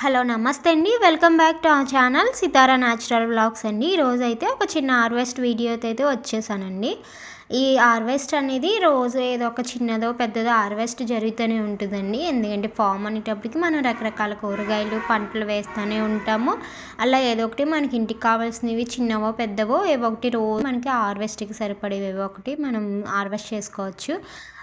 Hello నమస్తే అండి. Welcome back to our channel Sitara natural blogs అండి. ఈరోజు అయితే ఒక చిన్న హార్వెస్ట్ వీడియోతో అయితే వచ్చేసానండి. ఈ హార్వెస్ట్ అనేది రోజు ఏదో ఒక చిన్నదో పెద్దదో హార్వెస్ట్ జరుగుతూనే ఉంటుందండి. ఎందుకంటే ఫామ్ అనేటప్పటికి మనం రకరకాల కూరగాయలు పంటలు వేస్తూనే ఉంటాము. అలా ఏదో ఒకటి మనకి ఇంటికి కావాల్సినవి చిన్నవో పెద్దవో ఏవో ఒకటి రోజు మనకి హార్వెస్ట్కి సరిపడేవి ఏవో ఒకటి మనం హార్వెస్ట్ చేసుకోవచ్చు.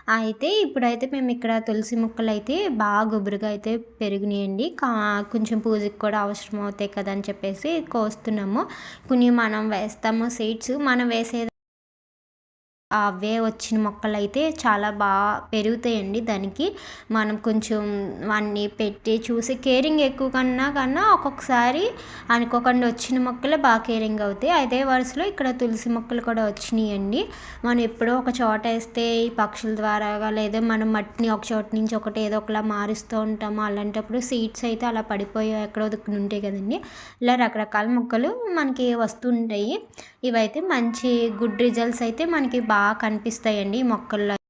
అయితే ఇప్పుడైతే మేము ఇక్కడ తులసి మొక్కలు అయితే బాగా గుబురుగా అయితే పెరిగినాయండి. కా కొంచెం పూజకి కూడా అవసరం అవుతాయి కదా అని చెప్పేసి కోస్తున్నాము. కొన్ని మనం వేస్తాము సీడ్స్ మనం వేసే అవే వచ్చిన మొక్కలు అయితే చాలా బాగా పెరుగుతాయండి దానికి. మనం కొంచెం అన్నీ పెట్టి చూసి కేరింగ్ ఎక్కువ కన్నా కన్నా ఒక్కొక్కసారి అనుకోకుండా వచ్చిన మొక్కలే బాగా కేరింగ్ అవుతాయి. అదే వరుసలో ఇక్కడ తులసి మొక్కలు కూడా వచ్చినాయండి. మనం ఎప్పుడో ఒక చోట వేస్తే ఈ పక్షుల ద్వారా లేదా మనం మట్టిని ఒక చోట నుంచి ఒకటి ఏదో ఒకలా మారుస్తూ ఉంటాము అలాంటప్పుడు సీడ్స్ అయితే అలా పడిపోయి ఎక్కడో దిక్కున ఉంటాయి కదండి. ఇలా రకరకాల మొక్కలు మనకి వస్తుంటాయి ఇవైతే మంచి గుడ్ రిజల్ట్స్ అయితే మనకి బాగా బాగా కనిపిస్తాయండి మొక్కల్లో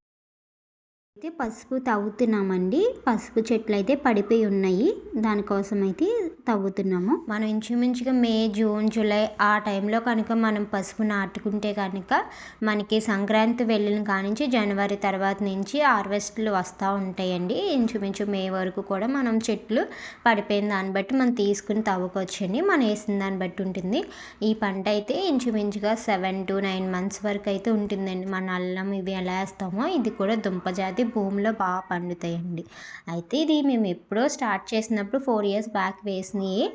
అయితే పసుపు తవ్వుతున్నామండి. పసుపు చెట్లు అయితే పడిపోయి ఉన్నాయి. దానికోసం అయితే తవ్వుతున్నాము. మనం ఇంచుమించుగా మే జూన్ జూలై ఆ టైంలో కనుక మనం పసుపు నాటుకుంటే కనుక మనకి సంక్రాంతి వెళ్ళిన కానించి జనవరి తర్వాత నుంచి హార్వెస్ట్లు వస్తూ ఉంటాయండి. ఇంచుమించు మే వరకు కూడా మనం చెట్లు పడిపోయిన దాన్ని బట్టి మనం తీసుకుని తవ్వుకొచ్చండి మనం వేసిన దాన్ని బట్టి ఉంటుంది. ఈ పంట అయితే ఇంచుమించుగా సెవెన్ టు నైన్ మంత్స్ వరకు అయితే ఉంటుందండి. మన అల్లం ఇవి ఎలా వేస్తామో ఇది కూడా దుంపజాతి భూమిలో బాగా పండుతాయండి. అయితే ఇది మేము ఎప్పుడో స్టార్ట్ చేసినప్పుడు ఫోర్ ఇయర్స్ బ్యాక్ వేసినాయి.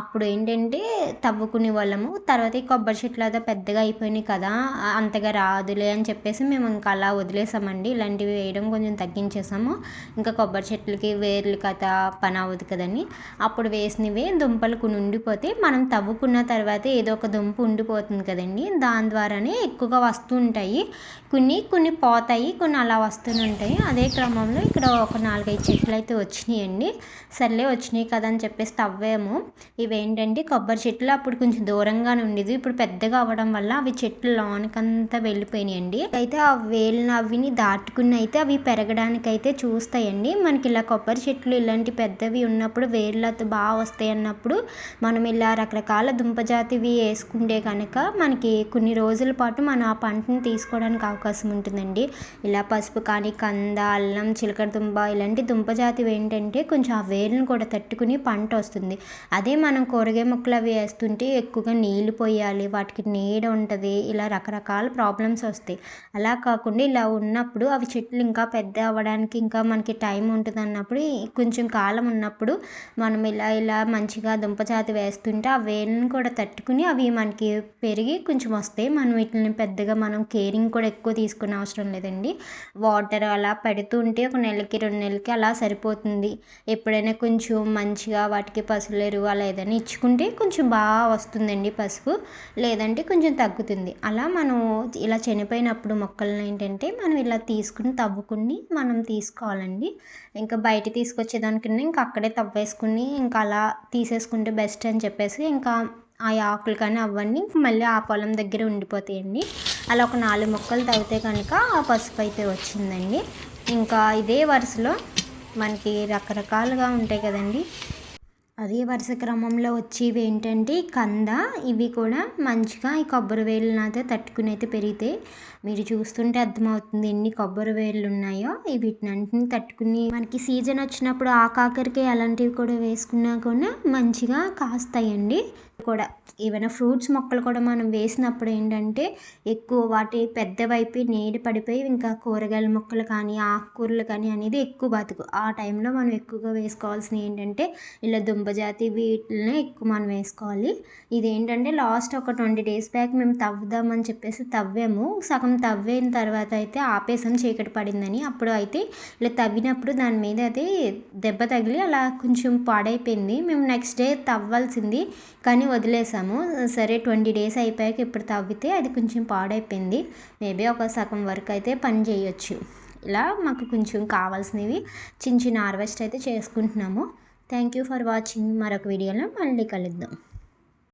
అప్పుడు ఏంటంటే తవ్వుకునే వాళ్ళము తర్వాత ఈ కొబ్బరి చెట్లు అదే పెద్దగా అయిపోయినాయి కదా అంతగా రాదులే అని చెప్పేసి మేము ఇంకా అలా వదిలేసామండి. ఇలాంటివి వేయడం కొంచెం తగ్గించేసాము. ఇంకా కొబ్బరి చెట్లకి వేర్లు కథ పని అవ్వదు కదని అప్పుడు వేసినవి దుంపలు కొన్ని ఉండిపోతే మనం తవ్వుకున్న తర్వాత ఏదో ఒక దుంప ఉండిపోతుంది కదండి. దాని ద్వారానే ఎక్కువగా వస్తూ ఉంటాయి. కొన్ని కొన్ని పోతాయి కొన్ని అలా వస్తూనే ఉంటాయి. అదే క్రమంలో ఇక్కడ ఒక నాలుగైదు చెట్లు అయితే వచ్చినాయండి. సర్లే వచ్చినాయి కదా అని చెప్పేసి తవ్వాము. ఇవేంటంటే కొబ్బరి చెట్లు అప్పుడు కొంచెం దూరంగానే ఉండేది. ఇప్పుడు పెద్దగా అవ్వడం వల్ల అవి చెట్లు లోనకంతా వెళ్ళిపోయినాయండి. అయితే ఆ వేలిన అవిని దాటుకుని అయితే అవి పెరగడానికి అయితే చూస్తాయండి. మనకి ఇలా కొబ్బరి చెట్లు ఇలాంటి పెద్దవి ఉన్నప్పుడు వేర్లు బాగా వస్తాయి అన్నప్పుడు మనం ఇలా రకరకాల దుంపజాతివి వేసుకుంటే కనుక మనకి కొన్ని రోజుల పాటు మనం ఆ పంటను తీసుకోవడానికి అవకాశం ఉంటుందండి. ఇలా పసుపు కానీ కంద కంద అల్లం చిలకడ దుంప ఇలాంటి దుంప జాతివి ఏంటంటే కొంచెం ఆ వేర్లను కూడా తట్టుకుని పంట వస్తుంది. అదే మనం కూరగాయ మొక్కలు అవి వేస్తుంటే ఎక్కువగా నీళ్ళు పోయాలి వాటికి నీడ ఉంటుంది ఇలా రకరకాల ప్రాబ్లమ్స్ వస్తాయి. అలా కాకుండా ఇలా ఉన్నప్పుడు అవి చెట్లు ఇంకా పెద్ద అవ్వడానికి ఇంకా మనకి టైం ఉంటుంది అన్నప్పుడు కొంచెం కాలం ఉన్నప్పుడు మనం ఇలా ఇలా మంచిగా దుంప జాతి వేస్తుంటే ఆ వేర్లను కూడా తట్టుకుని అవి మనకి పెరిగి కొంచెం వస్తాయి. మనం వీటిని పెద్దగా మనం కేరింగ్ కూడా ఎక్కువ తీసుకునే అవసరం లేదండి. వాటర్ అలా పెడుతుంటే ఒక నెలకి రెండు నెలలకి అలా సరిపోతుంది. ఎప్పుడైనా కొంచెం మంచిగా వాటికి పసులు ఎరువు అలా ఏదైనా ఇచ్చుకుంటే కొంచెం బాగా వస్తుందండి పసుపు. లేదంటే కొంచెం తగ్గుతుంది. అలా మనం ఇలా చనిపోయినప్పుడు మొక్కలను ఏంటంటే మనం ఇలా తీసుకుని తవ్వుకుని మనం తీసుకోవాలండి. ఇంకా బయట తీసుకొచ్చేదానికన్నా ఇంకా అక్కడే తవ్వేసుకుని ఇంకా అలా తీసేసుకుంటే బెస్ట్ అని చెప్పేసి ఇంకా ఆ ఆకులు కానీ అవన్నీ మళ్ళీ ఆ పొలం దగ్గర ఉండిపోతాయండి. అలా ఒక నాలుగు మొక్కలు తవ్వితే కనుక ఆ పసుపు అయితే వచ్చిందండి. ఇంకా ఇదే వరుసలో మనకి రకరకాలుగా ఉంటాయి కదండి. అదే వరుస క్రమంలో వచ్చేవి ఏంటంటే కంద ఇవి కూడా మంచిగా ఈ కొబ్బరి వేళ్ళని అయితే తట్టుకుని అయితే పెరిగితే మీరు చూస్తుంటే అర్థమవుతుంది ఎన్ని కొబ్బరి వేళ్ళు ఉన్నాయో. వీటిని తట్టుకుని మనకి సీజన్ వచ్చినప్పుడు ఆకాకరికి అలాంటివి కూడా వేసుకున్నా కూడా మంచిగా కాస్తాయండి. కూడా. ఏవైనా ఫ్రూట్స్ మొక్కలు కూడా మనం వేసినప్పుడు ఏంటంటే ఎక్కువ వాటి పెద్దవైపు నీడ పడిపోయి ఇంకా కూరగాయల మొక్కలు కానీ ఆకుకూరలు కానీ అనేది ఎక్కువ బతుకు. ఆ టైంలో మనం ఎక్కువగా వేసుకోవాల్సినవి ఏంటంటే ఇలా దుంపజాతి వీటిని ఎక్కువ మనం వేసుకోవాలి. ఇది ఏంటంటే లాస్ట్ ఒక ట్వంటీ డేస్ బ్యాక్ మేము తవ్వుదామని చెప్పేసి తవ్వాము. సగం తవ్విన తర్వాత అయితే ఆపేసాం చీకటి పడిందని. అప్పుడు అయితే ఇలా తవ్వినప్పుడు దాని మీద అయితే దెబ్బ తగిలి అలా కొంచెం పాడైపోయింది. మేము నెక్స్ట్ డే తవ్వాల్సింది. కానీ వదిలేసాము. సరే ట్వంటీ డేస్ అయిపోయాక ఇప్పుడు తవ్వితే అది కొంచెం పాడైపోయింది. మేబీ ఒక సగం వరకు అయితే పని చేయొచ్చు. ఇలా మాకు కొంచెం కావాల్సినవి చిన్న చిన్న హార్వెస్ట్ అయితే చేసుకుంటున్నాము. Thank you for watching. మరొక వీడియోలో మళ్ళీ కలుద్దాం.